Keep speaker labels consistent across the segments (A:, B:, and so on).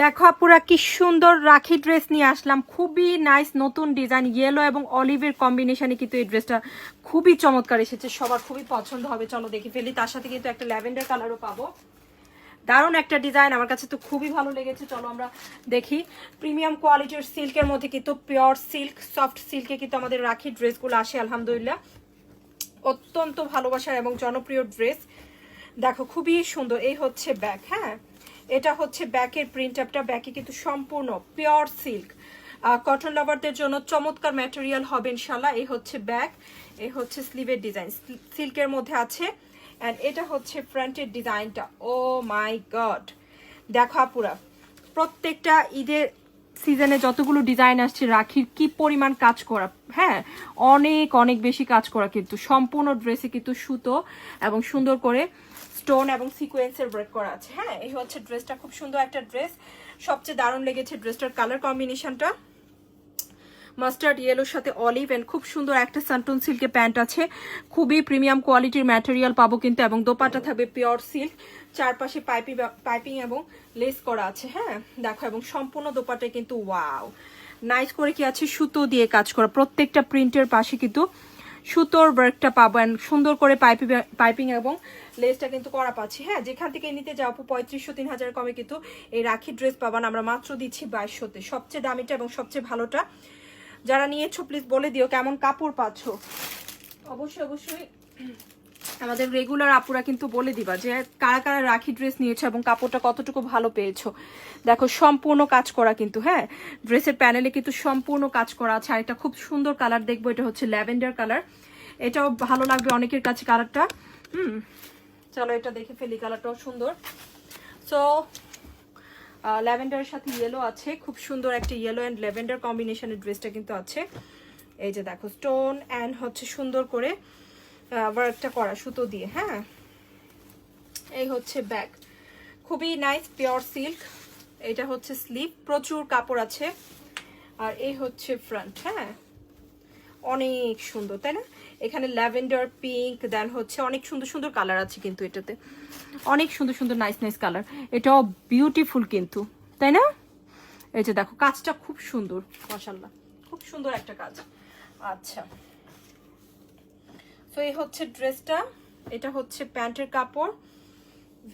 A: দেখো পুরা কি সুন্দর রাখি ড্রেস নিয়ে আসলাম। খুবই নাইস নতুন ডিজাইন ইয়েলো এবং অলিভের কম্বিনেশনে কিন্তু এই ড্রেসটা খুবই চমৎকার এসেছে। সবার খুবই পছন্দ হবে, চলো দেখি ফেলি। তার সাথে কিন্তু একটা ল্যাভেন্ডার কালারও পাবো। দারুণ একটা ডিজাইন আমার কাছে তো খুবই ভালো লেগেছে। চলো আমরা দেখি। প্রিমিয়াম কোয়ালিটির সিল্কের মধ্যে কিন্তু পিওর সিল্ক সফট সিল্কে কিন্তু আমাদের রাখি ড্রেসগুলো আসে, আলহামদুলিল্লাহ। অত্যন্ত ভালোবাসার এবং জনপ্রিয় ড্রেস দেখো, খুবই সুন্দর। এই হচ্ছে ব্যাগ হ্যাঁ? এটা হচ্ছে ব্যাকের প্রিন্ট আপটা ব্যাকে কিন্তু সম্পূর্ণ পিওর সিল্ক কটন লাভারদের জন্য চমৎকার ম্যাটেরিয়াল হবে ইনশাল্লাহ এই হচ্ছে ব্যাক এই হচ্ছে স্লিভের ডিজাইন সিল্কের মধ্যে আছে। অ্যান্ড এটা হচ্ছে ফ্রন্টের ডিজাইনটা ও মাই গড দেখো আপুরা, প্রত্যেকটা ঈদের সিজনে যতগুলো ডিজাইন আসছে, রাখির কি পরিমাণ কাজ করা। হ্যাঁ অনেক অনেক বেশি কাজ করা কিন্তু। সম্পূর্ণ ড্রেসে কিন্তু সুতো এবং সুন্দর করে স্টোন এবং সিকোয়েন্সের ওয়ার্ক করা আছে। হ্যাঁ এই হচ্ছে ড্রেসটা, খুব সুন্দর একটা ড্রেস। সবচেয়ে দারুণ লেগেছে ড্রেসটার কালার কম্বিনেশনটা মাস্টার্ড ইয়েলোর সাথে অলিভ এন্ড খুব সুন্দর একটা সান্টন সিল্কের প্যান্ট আছে। খুবই প্রিমিয়াম কোয়ালিটির ম্যাটেরিয়াল পাবো কিন্তু, এবং দোপাটা থাকবে পিওর সিল্ক চারপাশে পাইপি পাইপিং এবং লেস করা আছে হ্যাঁ। দেখো, এবং সম্পূর্ণ দোপাটায় কিন্তু ওয়াও নাইস করে কি আছে? সুতো দিয়ে কাজ করা। প্রত্যেকটা প্রিন্টের পাশে কিন্তু সুতোর ওয়ার্কটা পাবো সুন্দর করে পাইপিং পাইপিং এবং লেসটা কিন্তু করা পাচ্ছি। হ্যাঁ যেখান থেকে নিতে যাব পঁয়ত্রিশশো, তিন হাজার কমে কিন্তু এই রাখি ড্রেস পাবান আমরা মাত্র দিচ্ছি বাইশশোতে। সবচেয়ে দামিটা এবং সবচেয়ে ভালোটা যারা নিয়েছো প্লিজ বলে দিও কেমন কাপড় পাচ্ছ। অবশ্যই অবশ্যই। আমাদের রেগুলার আপুরা কিন্তু বলে দিবা যে কারা কারা রাখি ড্রেস নিয়েছো এবং কাপড়টা কতটুকু ভালো পেয়েছ। দেখো, সম্পূর্ণ কাজ করা কিন্তু হ্যাঁ? ড্রেসের প্যানেলে কিন্তু সম্পূর্ণ কাজ করা আছে। আর এটা খুব সুন্দর কালার দেখব, এটা হচ্ছে ল্যাভেন্ডার কালার এটাও ভালো লাগবে অনেকের কাছে কালারটা হুম, চলো এটা দেখে ফেলি কালারটাও সুন্দর। সো ল্যাভেন্ডারের সাথে ইয়েলো আছে। খুব সুন্দর একটা ইয়েলো অ্যান্ড ল্যাভেন্ডার কম্বিনেশনের ড্রেসটা কিন্তু আছে। এই যে দেখো স্টোন অ্যান্ড হচ্ছে সুন্দর করে ওয়ার্কটা করা সুতো দিয়ে হ্যাঁ? এই হচ্ছে ব্যাগ। খুবই নাইস পিওর সিল্ক এটা হচ্ছে স্লিপ প্রচুর কাপড় আছে। আর এই হচ্ছে ফ্রন্ট হ্যাঁ? অনেক সুন্দর, তাই না? এখানে ল্যাভেন্ডার পিঙ্ক দেন হচ্ছে অনেক সুন্দর সুন্দর কালার আছে কিন্তু এটাতে। অনেক সুন্দর সুন্দর নাইস নাইস কালার এটাও বিউটিফুল কিন্তু, তাই না? এই যে দেখো, কাজটা খুব সুন্দর মাশাল্লাহ খুব সুন্দর একটা কাজ। আচ্ছা। তো এই হচ্ছে ড্রেসটা। এটা হচ্ছে প্যান্টের কাপড়।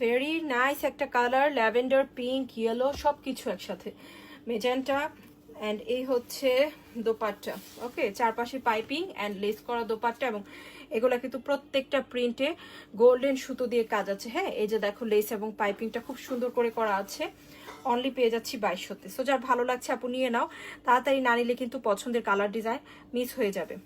A: ভেরি নাইস একটা কালার ল্যাভেন্ডার পিঙ্ক ইয়েলো সব কিছু একসাথে। মেজেন্টা অ্যান্ড এই হচ্ছে দোপাট্টা। ওকে চারপাশে পাইপিং অ্যান্ড লেস করা দোপাট্টা এবং এগুলো কিন্তু প্রত্যেকটা প্রিন্টে গোল্ডেন সুতো দিয়ে কাজ আছে। হ্যাঁ এই যে দেখো লেস এবং পাইপিংটা খুব সুন্দর করে করা আছে। অনলি পেয়ে যাচ্ছি বাইশশোতে সো যার ভালো লাগছে আপু, নিয়ে নাও। তাড়াতাড়ি না নিলে কিন্তু পছন্দের কালার ডিজাইন মিস হয়ে যাবে।